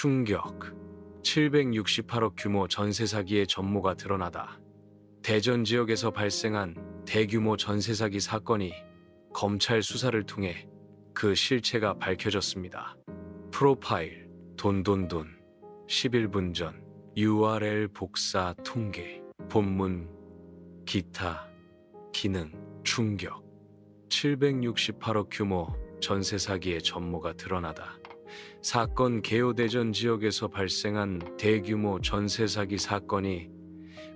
충격. 768억 규모 전세 사기의 전모가 드러나다. 대전 지역에서 발생한 대규모 전세 사기 사건이 검찰 수사를 통해 그 실체가 밝혀졌습니다. 프로파일, 돈돈돈, 11분 전, URL 복사 통계, 본문, 기타, 기능, 충격. 768억 규모 전세 사기의 전모가 드러나다. 사건 개요대전 지역에서 발생한 대규모 전세 사기 사건이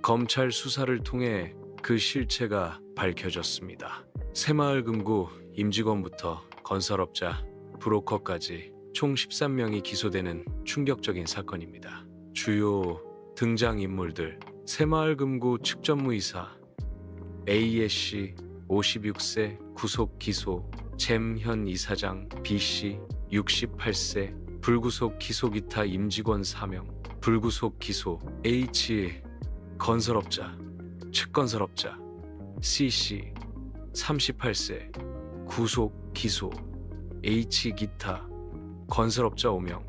검찰 수사를 통해 그 실체가 밝혀졌습니다. 새마을 금고 임직원부터 건설업자, 브로커까지 총 13명이 기소되는 충격적인 사건입니다. 주요 등장 인물들 새마을 금고 측전무이사 A씨 56세 구속 기소 잼현 이사장 B씨 68세 불구속 기소 기타 임직원 4명 불구속 기소 H 건설업자 측건설업자 C씨 38세 구속 기소 H 기타 건설업자 5명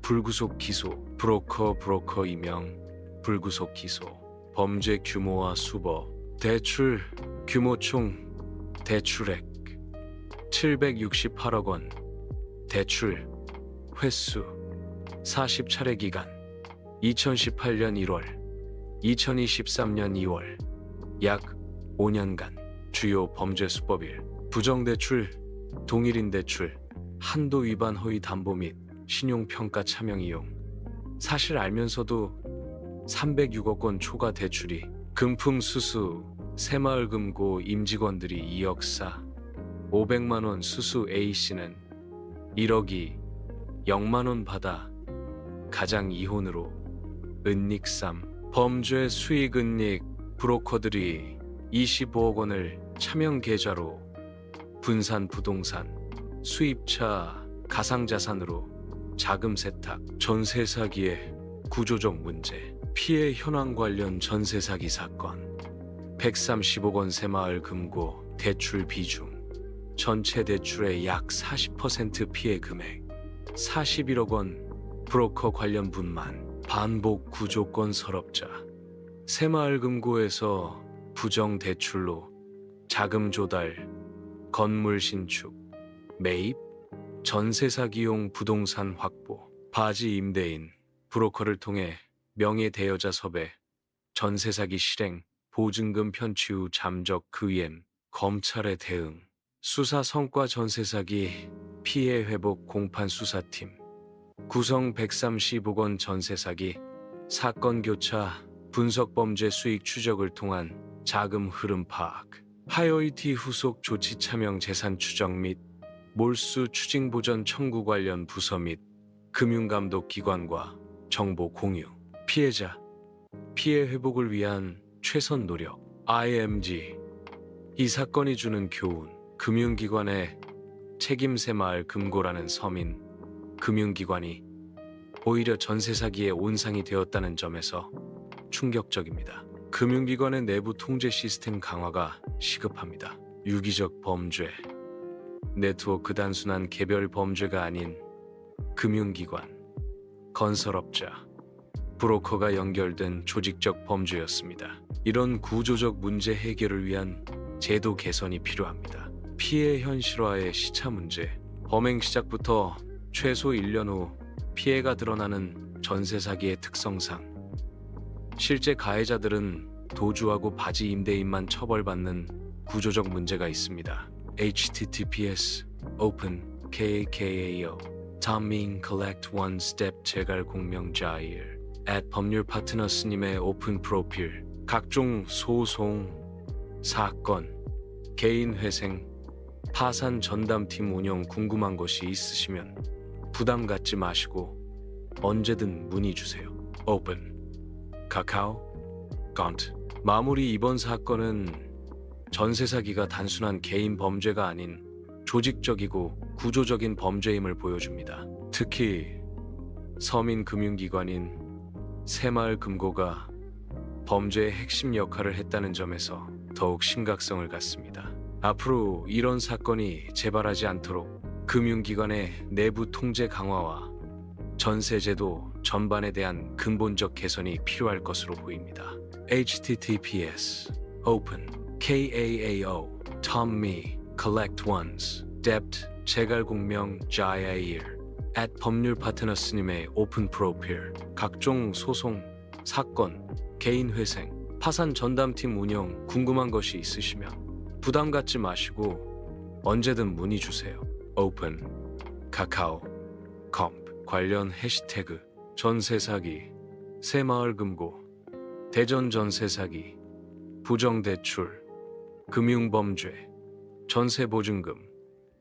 불구속 기소 브로커 브로커 2명 불구속 기소 범죄 규모와 수법 대출 규모 총 대출액 768억 원 대출 횟수 40차례 기간 2018년 1월 2023년 2월 약 5년간 주요 범죄 수법일 부정대출 동일인 대출 한도 위반 허위 담보 및 신용평가 차명 이용. 사실 알면서도 306억 원 초과 대출이 금품 수수 새마을 금고 임직원들이 2억 사 500만 원 수수 A씨는 1억이 0만 원 받아 가장 이혼으로 은닉삼. 범죄 수익 은닉 브로커들이 25억 원을 차명 계좌로 분산 부동산 수입차 가상자산으로 자금 세탁 전세 사기의 구조적 문제 피해 현황 관련 전세 사기 사건 130억 원 새마을 금고 대출 비중 전체 대출의 약 40% 피해 금액. 41억 원 브로커 관련 분만 반복 구조권 서럽자. 새마을 금고에서 부정 대출로 자금 조달 건물 신축 매입 전세 사기용 부동산 확보 바지 임대인 브로커를 통해 명예 대여자 섭외 전세 사기 실행 보증금 편취 후 잠적 그위엠 검찰의 대응 수사 성과 전세 사기 피해 회복 공판 수사팀. 구성 130억 원 전세 사기 사건 교차 분석 범죄 수익 추적을 통한 자금 흐름 파악. 하이어이티 후속 조치 차명 재산 추적 및 몰수 추징 보전 청구 관련 부서 및 금융감독 기관과 정보 공유. 피해자. 피해 회복을 위한 최선 노력. IMG 이 사건이 주는 교훈 금융기관의 책임새 마을 금고라는 서민 금융기관이 오히려 전세 사기의 온상이 되었다는 점에서 충격적입니다. 금융기관의 내부 통제 시스템 강화가 시급합니다. 유기적 범죄, 네트워크 단순한 개별 범죄가 아닌 금융기관, 건설업자, 브로커가 연결된 조직적 범죄였습니다. 이런 구조적 문제 해결을 위한 제도 개선이 필요합니다. 피해 현실화의 시차 문제, 범행 시작부터 최소 1년 후 피해가 드러나는 전세 사기의 특성상. 실제 가해자들은 도주하고 바지 임대인만 처벌받는 구조적 문제가 있습니다. https open kakao timing collect one step 제갈 공명자일. At 법률 파트너스님의 오픈 프로필. 각종 소송 사건 개인 회생 파산 전담팀 운영 궁금한 것이 있으시면 부담 갖지 마시고 언제든 문의 주세요. 오픈 카카오 건트 마무리 이번 사건은 전세 사기가 단순한 개인 범죄가 아닌 조직적이고 구조적인 범죄임을 보여줍니다. 특히 서민 금융기관인 새마을 금고가 범죄의 핵심 역할을 했다는 점에서 더욱 심각성을 갖습니다. 앞으로 이런 사건이 재발하지 않도록 금융기관의 내부 통제 강화와 전세제도 전반에 대한 근본적 개선이 필요할 것으로 보입니다. https open kaao tom me collect ones debt 재갈공명 jair at 법률 파트너스님의 오픈 프로필 각종 소송 사건 개인 회생 파산 전담팀 운영 궁금한 것이 있으시면 부담 갖지 마시고 언제든 문의 주세요. 오픈 카카오 컴 관련 해시태그 전세 사기 새마을 금고 대전 전세 사기 부정 대출 금융 범죄 전세 보증금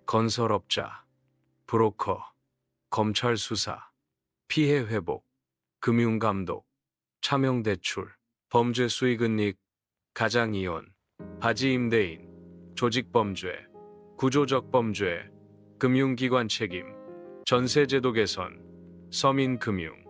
건설업자 브로커 검찰 수사 피해 회복 금융 감독 차명 대출 범죄 수익은닉 가장 이혼 바지 임대인 조직 범죄 구조적 범죄 금융기관 책임 전세제도 개선 서민금융